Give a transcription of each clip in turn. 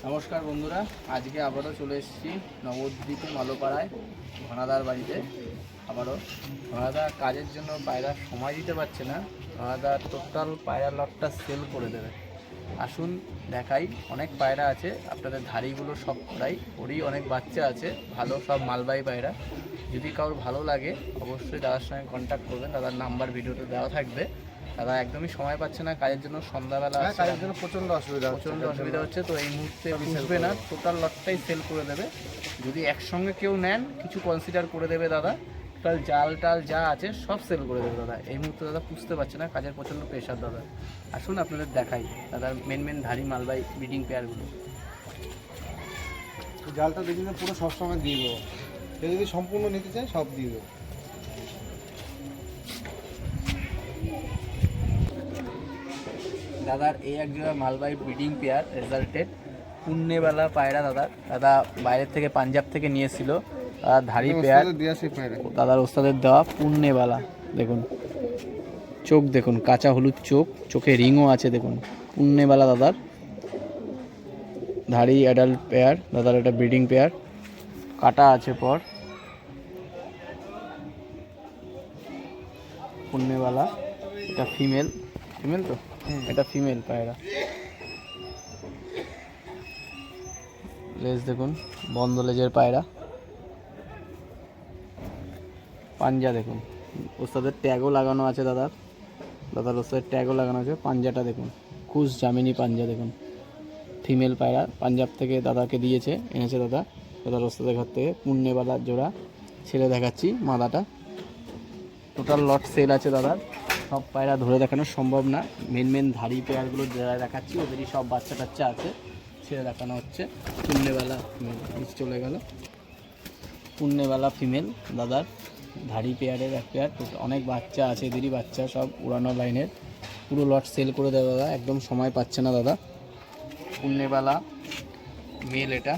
নমস্কার বন্ধুরা, আজকে আবারও চলে এসেছি নবদ্বীপে মালোপাড়ায় ঘনাদার বাড়িতে। আবারও ঘনাদা কাজের জন্য পায়রা সময় দিতে পারছে না ঘনাদা টোটাল পায়রা লটটা সেল করে দেবে। আসুন দেখাই। অনেক পায়রা আছে আপনাদের ধাড়িগুলো সব করাই ওরই অনেক বাচ্চা আছে ভালো সব মালবাহী পায়রা। যদি কারোর ভালো লাগে অবশ্যই দাদার সঙ্গে কন্ট্যাক্ট করবেন দাদার নাম্বার ভিডিওতে দেওয়া থাকবে। দাদা একদমই সময় পাচ্ছে না কাজের জন্য সন্ধ্যাবেলা হ্যাঁ। কাজের জন্য প্রচণ্ড অসুবিধা হচ্ছে প্রচণ্ড অসুবিধা হচ্ছে তো এই মুহূর্তে বুঝবে না টোটাল লটটাই সেল করে দেবে। যদি একসঙ্গে কেউ নেন কিছু কনসিডার করে দেবে দাদা। টোটাল জাল টাল যা আছে সব সেল করে দেবে দাদা। এই মুহূর্তে দাদা বুঝতে পারছে না কাজের প্রচণ্ড প্রেশার দাদা। আসুন আপনাদের দেখাই দাদার মেন মেন ধারি মালবাই বিডিং পেয়ারগুলো জালটা দেখি না পুরো সবসময় দিয়ে দেবো। কেউ যদি সম্পূর্ণ নিতে চায় সব দিয়ে দেবো। দাদার এই এক জোড়া মালবাই ব্রিডিং পেয়ার রেজাল্টেড পুণ্যেবেলা পায়রা দাদা দাদা বাইরের থেকে পাঞ্জাব থেকে নিয়েছিল। ধারি পেয়ার দাদার ওস্তাদের দেওয়া পুণ্যেবালা দেখুন। চোখ দেখুন কাঁচা হলুদ চোখ চোখে রিংও আছে দেখুন। পুণ্যেবালা দাদার। ধাড়ি অ্যাডাল্ট পেয়ার দাদার এটা ব্রিডিং পেয়ার কাটা আছে পর। পুণ্যেবালা এটা ফিমেল ফিমেল তো? এটা ফিমেল পায়রা। লেজ দেখুন বন্ধ লেজের পায়রা। পাঞ্জা দেখুন। ওস্তাদের ট্যাগও লাগানো আছে দাদার। দাদার ওস্তাদের ট্যাগও লাগানো আছে। পাঞ্জাটা দেখুন। খুশ জামিনি পাঞ্জা দেখুন। ফিমেল পায়রা পাঞ্জাব থেকে দাদাকে দিয়েছে, এনেছে দাদা। দাদার ওস্তাদের ঘর থেকে পুণ্যেবালার জোড়া ছেড়ে দেখাচ্ছি, মাদাটা। টোটাল লট সেল আছে দাদার। সব পায়রা ধরে দেখানো সম্ভব না। মেন মেন ধাড়ি পেয়ারগুলো যারা দেখাচ্ছি, ওদেরই সব বাচ্চা টাচ্চা আছে। ছেড়ে দেখানো হচ্ছে। পুণ্যেবেলা চলে গেল। পুণ্যেবেলা ফিমেল দাদার। ধাড়ি পেয়ারের এক পেয়ার। অনেক বাচ্চা আছে, এদেরই বাচ্চা সব উড়ানো লাইনের। পুরো লট সেল করে দেবে দাদা, একদম সময় পাচ্ছে না দাদা। পুণ্যেবেলা মেল এটা,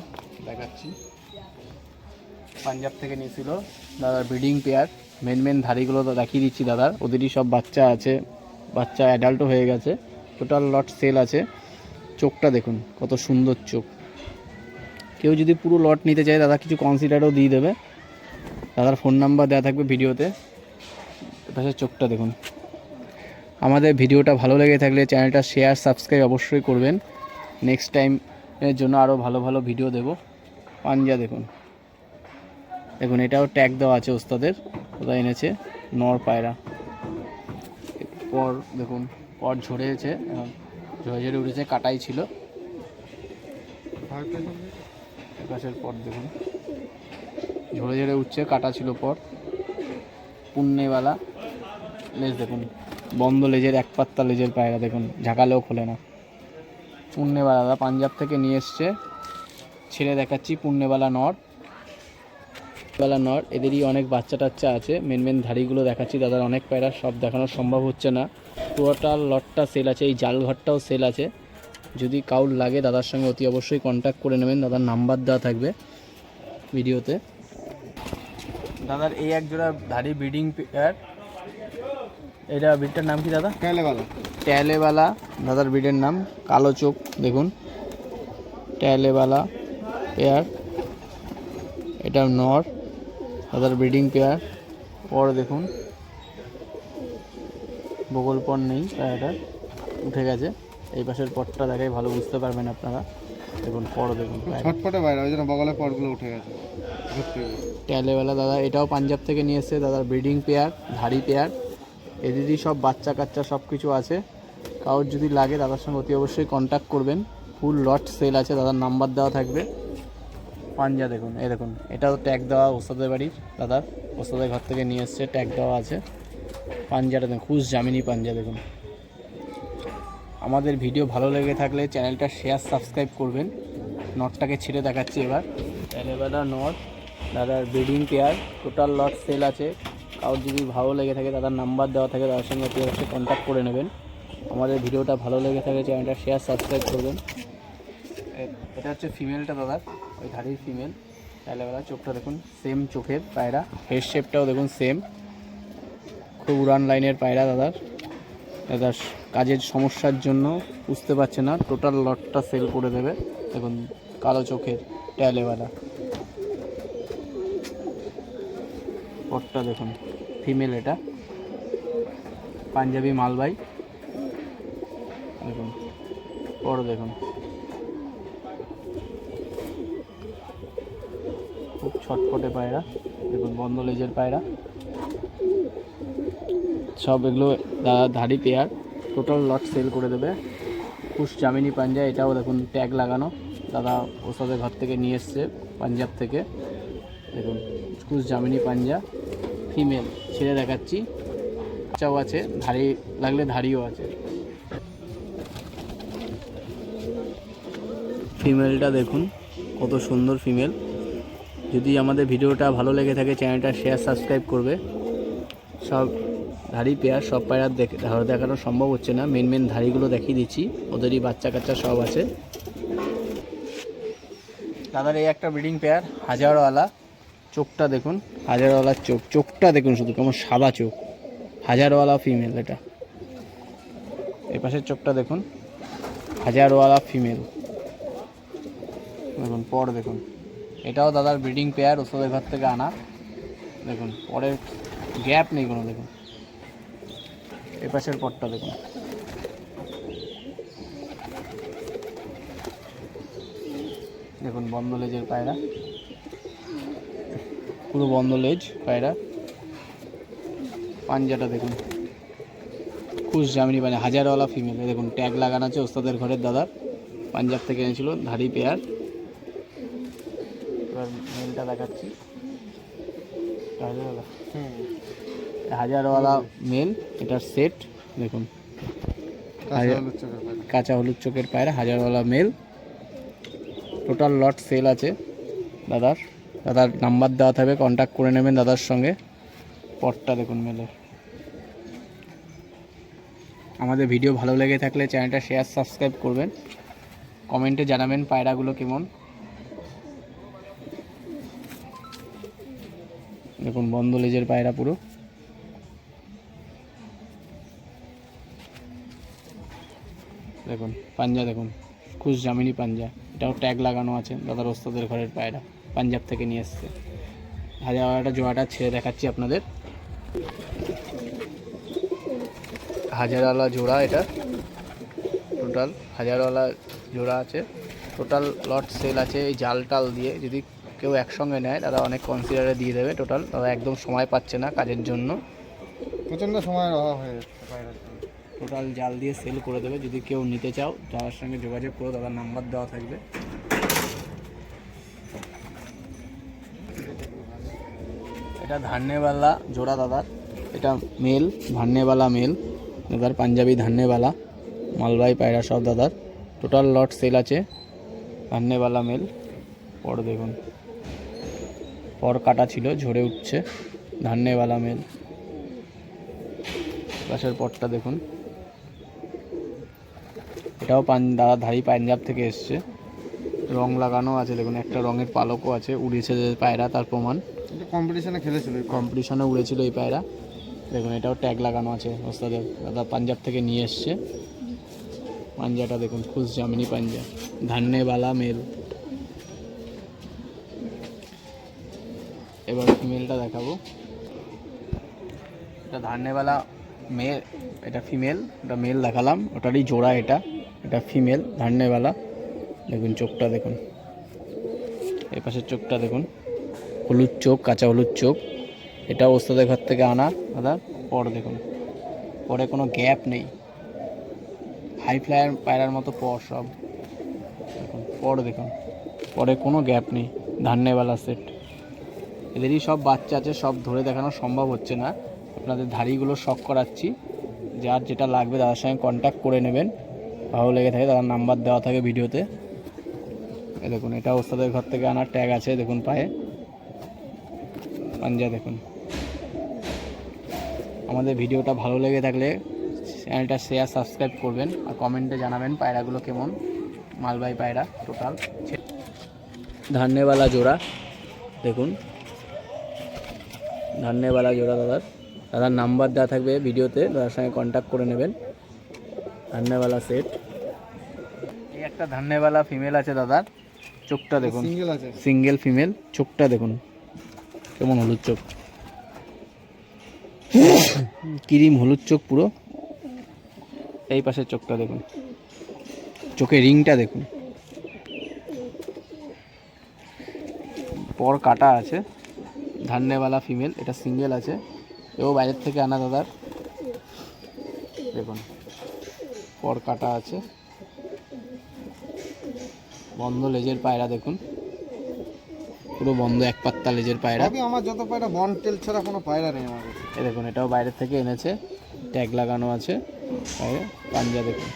দেখাচ্ছি। পাঞ্জাব থেকে নিয়েছিল দাদার ব্রিডিং পেয়ার। মেন মেন ধাড়িগুলো দেখিয়ে দিচ্ছি দাদার ওদেরই সব বাচ্চা আছে, বাচ্চা অ্যাডাল্টও হয়ে গেছে। টোটাল লট সেল আছে। চোখটা দেখুন, কত সুন্দর চোখ। কেউ যদি পুরো লট নিতে চায় দাদা, কিছু কনসিডারও দিয়ে দেবে। দাদার ফোন নাম্বার দেওয়া থাকবে ভিডিওতে। পাশে চোখটা দেখুন। আমাদের ভিডিওটা ভালো লেগে থাকলে চ্যানেলটা শেয়ার সাবস্ক্রাইব অবশ্যই করবেন। নেক্সট টাইম এর জন্য আরও ভালো ভালো ভিডিও দেব। পাঞ্জা দেখুন। দেখুন, এটাও ট্যাগ দেওয়া আছে ওস্তাদের। ওরা এনেছে? নর পায়রা। পর দেখুন, পর ঝরেছে ঝরে ঝরে উঠেছে, কাটাই ছিল। এপাশের পর দেখুন। ঝরে ঝরে উঠছে, কাটা ছিল পর। পুণ্যেওয়ালা লেজ দেখুন, বন্ধ লেজের এক পাত্তা লেজের পায়রা দেখুন, ঝাঁকালেও খোলে না। পুণ্যেওয়ালা পাঞ্জাব থেকে নিয়ে এসছে। ছেড়ে দেখাচ্ছি পুণ্যেওয়ালা নর। বেলা নর, এদেরই অনেক বাচ্চা টাচ্চা আছে। মেন মেন ধাড়িগুলো দেখাচ্ছি, দাদার অনেক পায়রা, সব দেখানো সম্ভব হচ্ছে না। টোটাল লটটা সেল আছে, এই জাল ঘরটাও সেল আছে। যদি কাউর লাগে, দাদার সঙ্গে অতি অবশ্যই কন্ট্যাক্ট করে নেবেন। দাদার নাম্বার দেওয়া থাকবে ভিডিওতে। দাদার এই এক জোড়া ধাড়ি ব্রিডিং পেয়ার এটা ব্রিডটার নাম কি দাদা? কাইলেবেলা ট্যালেবালা দাদার ব্রিডের নাম কালো চোখ দেখুন। ট্যালেবালা পেয়ার এটা নর দাদার ব্রিডিং পেয়ার পর দেখুন। বগল পর নেই পায়রাটা উঠে গেছে। এই পাশের পরটা দেখাই ভালো বুঝতে পারবেন আপনারা। দেখুন পর দেখুন। ছটপটে বাইরে ওই জন্য বগলের পরগুলো উঠে গেছে। ট্যালেবেলা দাদা, এটাও পাঞ্জাব থেকে নিয়ে এসছে দাদার ব্রিডিং পেয়ার, ধাড়ি পেয়ার। এদেরই সব বাচ্চা কাচ্চা সব কিছু আছে। কারোর যদি লাগে দাদার সঙ্গে অতি অবশ্যই কন্ট্যাক্ট করবেন। ফুল লট সেল আছে, দাদার নাম্বার দেওয়া থাকবে। পাঞ্জা দেখুন এই দেখুন, এটাও ট্যাগ দেওয়া ওস্তাদের বাড়ির দাদার ওস্তাদের ঘর থেকে নিয়ে এসছে ট্যাগ দেওয়া আছে। পাঞ্জাটা দেখুন, খুশ জামিনি পাঞ্জা দেখুন। আমাদের ভিডিও ভালো লেগে থাকলে চ্যানেলটা শেয়ার সাবস্ক্রাইব করবেন। নটটাকে ছেড়ে দেখাচ্ছি এবার। ট্যালেবেলা নট। দাদার breeding pair total lot sale আছে। কারোর যদি ভালো লেগে থাকে, দাদার নাম্বার দেওয়া থাকে তাদের সঙ্গে অতি অবশ্যই কন্ট্যাক্ট করে নেবেন। আমাদের ভিডিওটা ভালো লেগে থাকে চ্যানেলটা শেয়ার সাবস্ক্রাইব করবেন। এটা হচ্ছে ফিমেলটা দাদার, ওই ধাড়ির ফিমেল ট্যালেবেলা চোখটা দেখুন সেম চোখের পায়রা। হেড শেপটাও দেখুন সেম খুব উড়ান লাইনের পায়রা দাদার। দাদা কাজের সমস্যার জন্য বুঝতে পারছে না টোটাল লটটা সেল করে দেবে। দেখুন, কালো চোখের ট্যালেওয়ালা পটটা দেখুন ফিমেল এটা। পাঞ্জাবি মালবাই দেখুন, বড় দেখুন। খুব ছটপটে পায়রা, দেখুন বন্ধ লেজের পায়রা। সব এগুলো ধাড়ি পেয়ার টোটাল লট সেল করে দেবে। কুশ জামিনী পাঞ্জা এটাও দেখুন ট্যাগ লাগানো। দাদা ওষুধের ঘর থেকে নিয়ে এসছে, পাঞ্জাব থেকে। দেখুন কুশ জামিনি পাঞ্জা ফিমেল ছেড়ে দেখাচ্ছি। বাচ্চাও আছে ধাড়ি লাগলে ধাড়িও আছে। ফিমেলটা দেখুন কত সুন্দর ফিমেল যদি আমাদের ভিডিওটা ভালো লেগে থাকে চ্যানেলটা শেয়ার সাবস্ক্রাইব করবে। সব ধাড়ি পেয়ার সব পায়রা দেখে দেখানো সম্ভব হচ্ছে না। মেন মেন ধাড়িগুলো দেখিয়ে দিচ্ছি। ওদেরই বাচ্চা কাচ্চা সব আছে। দাদার এই একটা ব্রিডিং পেয়ার হাজারওয়ালা। চোখটা দেখুন হাজারওয়ালার চোখ, চোখটা দেখুন শুধু, কেমন সাদা চোখ। হাজারওয়ালা ফিমেল এটা। এই পাশের চোখটা দেখুন, হাজারওয়ালা ফিমেল। দেখুন, পর দেখুন। এটাও দাদার ব্রিডিং পেয়ার, ওষুধের ঘর থেকে আনা। দেখুন, পরের গ্যাপ নেই কোনো, দেখুন। এ পাশের পরটা দেখুন। দেখুন, বন্ধ লেজের পায়রা। পুরো বন্ধ লেজ পায়রা। পাঞ্জাটা দেখুন। খুশ জামিনি মানে হাজারওয়ালা ফিমেল দেখুন ট্যাগ লাগানো আছে ওস্তাদের ঘরের দাদার পাঞ্জাব থেকে এনেছিল ধাড়ি পেয়ার। এবার মেলটা দেখাচ্ছি। হাজারওয়ালা। হাজারওয়ালা মেল এটার সেট দেখুন। কাঁচা হলুদ চোখের পায়রা। কাঁচা হলুদ চোখের পায়রা হাজারওয়ালা মেল টোটাল লট সেল আছে দাদার। দাদার নাম্বার দেওয়া থাকবে কন্ট্যাক্ট করে নেবেন দাদার সঙ্গে। পটটা দেখুন মেলের আমাদের ভিডিও ভালো লেগে থাকলে চ্যানেলটা শেয়ার সাবস্ক্রাইব করবেন। কমেন্টে জানাবেন পায়রাগুলো কেমন। দেখুন বন্ধ লেজের পায়রা পুরো। দেখুন, পাঞ্জা দেখুন, খুশ জামিনি পাঞ্জা। এটাও ট্যাগ লাগানো আছে দাদার ওস্তাদের ঘরের পায়রা। পাঞ্জাব থেকে নিয়ে এসছে। হাজারওয়ালাটা জোড়াটা ছেড়ে দেখাচ্ছি আপনাদের। হাজারওয়ালা জোড়া এটা। টোটাল হাজারওয়ালা জোড়া আছে। টোটাল লট সেল আছে এই জাল টাল দিয়ে। যদি কেউ একসঙ্গে নেয় তারা অনেক কনসিডারে দিয়ে দেবে। টোটাল তারা একদম সময় পাচ্ছে না কাজের জন্য। প্রচণ্ড সময়ের অভাব হয়ে যাচ্ছে টোটাল জাল দিয়ে সেল করে দেবে। যদি কেউ নিতে চাও দাদার সঙ্গে যোগাযোগ করো। দাদার নাম্বার দেওয়া থাকবে। এটা ধান্যবালা জোড়া দাদার। এটা মেল ধান্যবালা মেল। দাদার পাঞ্জাবি ধান্যবালা মালবাই পায়রা সব দাদার। টোটাল লট সেল আছে ধান্যবালা মেল। পর দেখুন। পর কাটা ছিল, ঝরে উঠছে ধান্যবালা মেল। পাশের পরটা দেখুন। এটাও দাদা ধারি পাঞ্জাব থেকে এসছে। রং লাগানো আছে, দেখুন, একটা রঙের পালকও আছে, উড়েছে যে পায়রা, তার প্রমাণ। কম্পিটিশনে খেলেছিল। কম্পিটিশনে উড়েছিল এই পায়রা। দেখুন, এটাও ট্যাগ লাগানো আছে ওস্তাদের। দাদা পাঞ্জাব থেকে নিয়ে এসছে। পাঞ্জাটা দেখুন খুশ জামিনি পাঞ্জা। ধান্যবালা মেল। এবার ফিমেলটা দেখাবো। এটা ধান্যবালা মেল, এটা ফিমেল এটা মেল দেখালাম। ওটারই জোড়া এটা এটা ফিমেল ধান্যবালা দেখুন, চোখটা দেখুন। এই পাশের চোখটা দেখুন। হলুদ চোখ, কাঁচা হলুদ চোখ। এটা ওস্তাদের ঘর থেকে আনা। দাদা, পর দেখুন। পরে কোনো গ্যাপ নেই। হাই ফ্লায়ার, পায়রার মতো পর সব। দেখুন, পর দেখুন। পরে কোনো গ্যাপ নেই। ধান্যবালা সেট এদেরই সব বাচ্চা আছে, সব ধরে দেখানো সম্ভব হচ্ছে না। আপনাদের ধাড়িগুলো শখ করাচ্ছি। যার যেটা লাগবে দাদার সঙ্গে কন্ট্যাক্ট করে নেবেন। ভালো লেগে থাকে দাদার নাম্বার দেওয়া থাকে ভিডিওতে। দেখুন, এটা ওস্তাদের ঘর থেকে আনার ট্যাগ আছে, দেখুন পায়ে। পাঞ্জা দেখুন। আমাদের ভিডিওটা ভালো লেগে থাকলে চ্যানেলটা শেয়ার সাবস্ক্রাইব করবেন আর কমেন্টে জানাবেন পায়রাগুলো কেমন মালবাই পায়রা টোটাল ধান্যবালা জোড়া দেখুন। ধান্যবালা জোড়া দাদার। দাদার নাম্বার দেওয়া থাকবে ভিডিওতে দাদার সঙ্গে কন্ট্যাক্ট করে নেবেন। ধান্যবালা সেট এই একটা ধান্যবালা ফিমেল আছে দাদার চোখটা দেখুন। সিঙ্গেল আছে। সিঙ্গেল ফিমেল চোখটা দেখুন। কেমন হলুদ চোখ? ক্রিম হলুদ চোখ পুরো। এই পাশের চোখটা দেখুন। চোখের রিংটা দেখুন। পর কাটা আছে। ধান্যবালা ফিমেল, এটা সিঙ্গেল আছে। এও বাইরের থেকে আনা দাদার। দেখুন, পর কাটা আছে। বন্ধ লেজের পায়রা দেখুন। পুরো বন্ধ এক পাত্তা লেজের পায়রা। সবই আমার যত পায়রা বন টেল ছাড়া কোনো পায়রা নেই আমার কাছে। দেখুন এটাও বাইরের থেকে এনেছে ট্যাগ লাগানো আছে বাইরে পাঞ্জা দেখুন।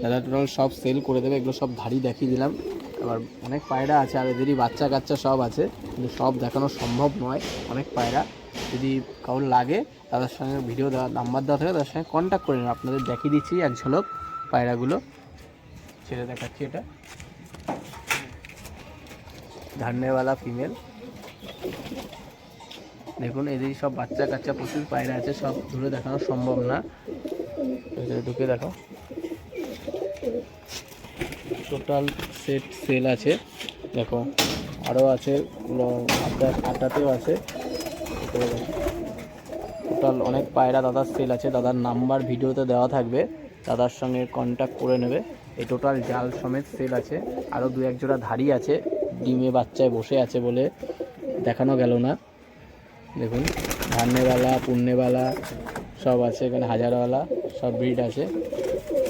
দাদা টোটাল সব সেল করে দেবে এগুলো সব ধাড়ি দেখিয়ে দিলাম। আবার অনেক পায়রা আছে আর এদেরই বাচ্চা কাচ্চা সব আছে কিন্তু সব দেখানো সম্ভব নয় অনেক পায়রা। যদি কারোর লাগে তাদের সঙ্গে ভিডিও দেওয়া নাম্বার দেওয়া থাকে তাদের সঙ্গে কন্ট্যাক্ট করে নেন। আপনাদের দেখিয়ে দিচ্ছি এক ঝলক পায়রাগুলো। ছেড়ে দেখাচ্ছি এটা। ধান্যওয়ালা ফিমেল। দেখুন এদের সব বাচ্চা কাচ্চা প্রচুর পায়রা আছে, সব ধরে দেখানো সম্ভব না। ঢুকে দেখো। টোটাল সেট সেল আছে। দেখো আরও আছে আপনার আটাতেও আছে। টোটাল অনেক পায়রা দাদার সেল আছে। দাদার নাম্বার ভিডিওতে দেওয়া থাকবে। দাদার সঙ্গে কন্ট্যাক্ট করে নেবে। এই টোটাল জাল সমেত সেল আছে। আরও দু এক জোড়া ধাড়ি আছে। ডিমে বাচ্চায় বসে আছে বলে দেখানো গেল না। দেখুন, ধান্যবালা, পুণ্যবালা সব আছে এখানে, হাজারওয়ালা, সব ব্রিড আছে।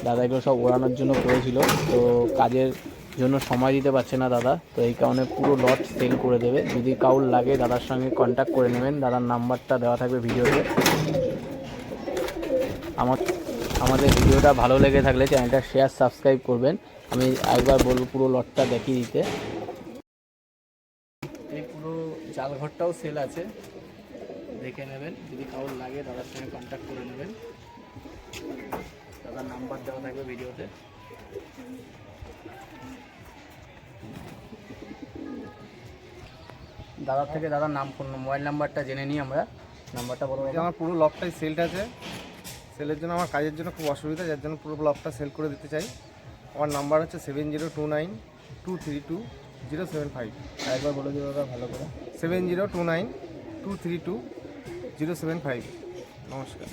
দাদা এগুলো সব ওড়ানোর জন্য করেছিল, তো কাজের জন্য সময় দিতে পারছে না দাদা, তো এই কারণে পুরো লট সেল করে দেবে। যদি কাউর লাগে দাদার সঙ্গে কন্ট্যাক্ট করে নেবেন, দাদার নাম্বারটা দেওয়া থাকবে ভিডিওতে। আমার, আমাদের ভিডিওটা ভালো লেগে থাকলে চ্যানেলটা শেয়ার সাবস্ক্রাইব করবেন। আমি একবার বলব পুরো লটটা দেখিয়ে দিতে। পুরো ঘরটাও সেল আছে। দেখে নেবেন, যদি কারোর লাগে দাদার সঙ্গে কন্ট্যাক্ট করে নেবেন। দাদার নাম্বার দেওয়া থাকবে ভিডিওতে দাদার থেকে দাদার নাম মোবাইল নাম্বারটা জেনে নিই আমরা। নাম্বারটা বলো এই আমার পুরো লকটাই সেলটা আছে। সেলের জন্য আমার কাজের জন্য খুব অসুবিধা, যার জন্য পুরো লকটা সেল করে দিতে চাই। আমার নাম্বার হচ্ছে seven zero two nine two three two zero seven five. একবার বলে দিও দাদা, ভালো করে। Seven zero two nine two three two zero seven five. নমস্কার।